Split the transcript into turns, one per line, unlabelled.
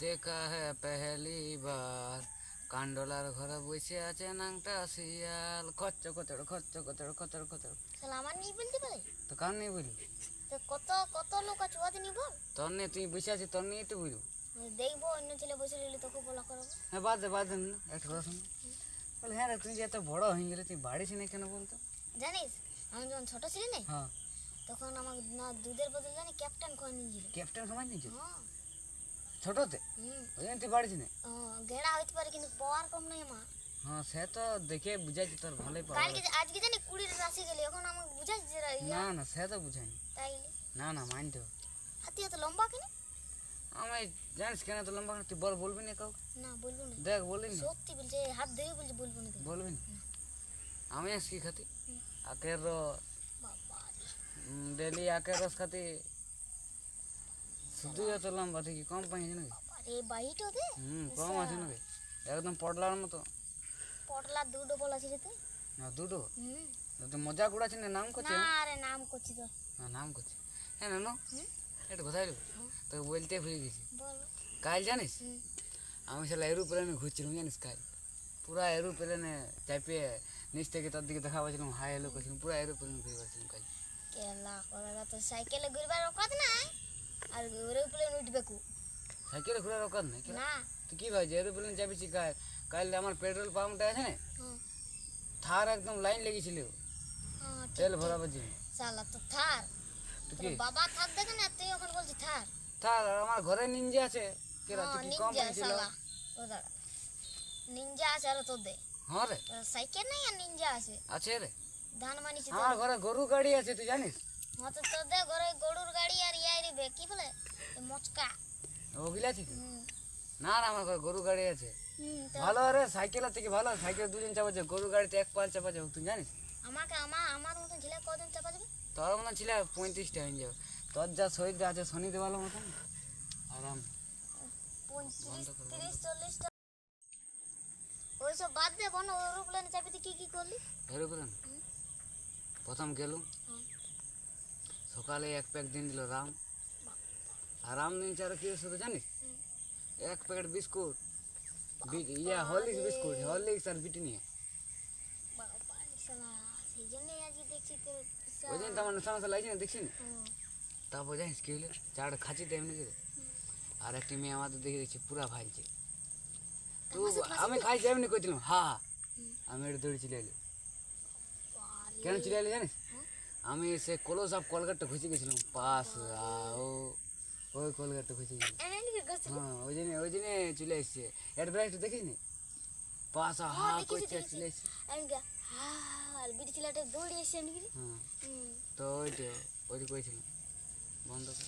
দেখা হ্যাঁ পেহলি বার কান্ডলার ঘরে বসে আছে নাংটা শিয়াল খচ্চ কচড় খচ্চ কচড় খচড় খচড়
তাহলে আমার নিয়ে বলতে পারে?
তো কার নিয়ে বলি
কত কত লোক আছে ওদের নিব
তোর নিয়ে তুই বসে আছিস তোর নিয়ে তো বলব।
দেখব অন্য ছেলে বসে রইলে তোকে বলা করব।
হ্যাঁ বাদ দে বাদ দে একটা কথা শুন। বলে হ্যাঁ রে তুই যে এত বড় হয়ে গেলে তুই বাড়িস না কেন বলতো?
জানিস আমি যখন ছোট ছিলি না
হ্যাঁ।
তখন আমার না দুধের বদল জানি ক্যাপ্টেন করে নিয়েছিল
ক্যাপ্টেন সময় নিয়েছিল
হ্যাঁ।
ছোটতে? ওই জন্য তুই বাড়িস না
গেড়া হইতে পারে কিন্তু পাওয়ার কম নাই আমার
হ্যাঁ সে তো দেখে বুঝাইছি তোর ভালোই পাওয়া
কালকে আজকে জানি কুড়ির রাশি গেলি এখন আমাকে বুঝাচ্ছি যে
না না সে তো বুঝাইনি
তাইলে
না না মানতে
হাতি এত লম্বা কেন?
আমি জানিস কেন তো লম্বা? তুই বল বলবি না কাউ
না বলব না।
দেখ বলবি না।
সত্যি বলছে হাত ধরে বলছে বলব না।
বলবি না? আমি আজকে খাতি। আখের। ডেলি আখের রস খাতি শুধু এত লম্বা থেকে কম নাকি
বাহিট
হুম কম আছে নাকি? একদম পটলার মতো।
পটলা দুটো বলা তো
না দুটো
হুম।
তো মজা না নাম করছে
না? নাম করছি তো।
হ্যাঁ নাম করছে। হ্যাঁ নানো একটু কোথায় তোকে বলতে ভুলে গেছি। কাল জানিস? আমি সেটা এরোপ্লেনে ঘুরছিলাম জানিস কাল? পুরা এরোপ্লেনে চাপিয়ে নিচ থেকে তার দিকে দেখা পাচ্ছিলাম হাই হ্যালো করছিলাম পুরা এরোপ্লেনে ঘুরে পাচ্ছিলাম কাল।
কেলা করা তো সাইকেলে ঘুরবার রকাত নাই? আর
সাইকেলে নাই?
না।
তুই কি ভাবছি এরোপ্লেনে কাল কাল আমার পেট্রোল পাম্পটা আছে না? থার একদম লাইন লেগেছিল।
হ্যাঁ
তেল ভরাবার জন্য
সালা তো থার। বাবা থার দেখে না তুই বলছি থার।
থার আমার ঘরে নিঞ্জা আছে। কেরা
হ্যাঁ,
কি কম
দাঁড়া। নিনজা আছে আর তোর দে
হ্যাঁ রে।
সাইকেল নাই আর নিনজা আছে।
আছে রে।
ধান মানিছি
আমার ঘরে গরু গাড়ি আছে তুই জানিস?
হ্যাঁ তো দে ঘরে গরুর গাড়ি আর ইয়াই কি বলে? মচকা।
ওগুলা আছে কি?
হুম।
না না আমার গরু গাড়ি আছে। ভালো রে সাইকেলের থেকে ভালো? সাইকেল দুজন চাপাচ্ছে গরু গাড়িতে এক পাল চাপাচ্ছে তুই জানিস?
আমাকে আমার আমার মতন ছেলে কদিন চাপা যাবে
তোর মতন ছিল পঁয়ত্রিশটা হয়ে যাবে। তোর যা শরীর আছে শনি দেওয়ালো মতন। আরাম।
পঁয়ত্রিশ চল্লিশটা ওইসব বাদ দে বন এরোপ্লেনে চাপিতে কি কি করলি?
এরোপ্লেন? প্রথম গেলুম। সকালে এক প্যাক দিন দিল রাম। আর রাম দিন চার কি শুধু জানিস? এক প্যাকেট বিস্কুট ইয়া হরলিক্স বিস্কুট হরলিক্স আর বিটি নিয়ে।
তো
ওই দিন তো আমার নেশা নেশা লাগছে না দেখছি না? তারপর জানিস কি হলো? চারটা খাচ্ছি এমনি করে। আর একটি মেয়ে আমাদের দেখে দেখছি পুরা ভাইছে তো আমি খাইছি এমনি করছিলাম হা হা। আমি একটু দৌড়ে চলে এলি। কেন চলে এলি জানিস?
হ্যাঁ?
আমি সে কলস আপ কলগেটটা খুঁজে গেছিলাম। পাস ও ওই কলকাতা খুঁজে? হ্যাঁ ওই জন্য ওই জন্য চলে এসছে অ্যাডভার্টাইজটা দেখিনি হা
দেখেছি,
করছে
দেখেছি।
চলে এসছে
হা, আর ছেলেটা দৌড়ে এসছে নাকি?
হ্যাঁ তো ওইটা ওইটা করেছিলাম বন্ধ কর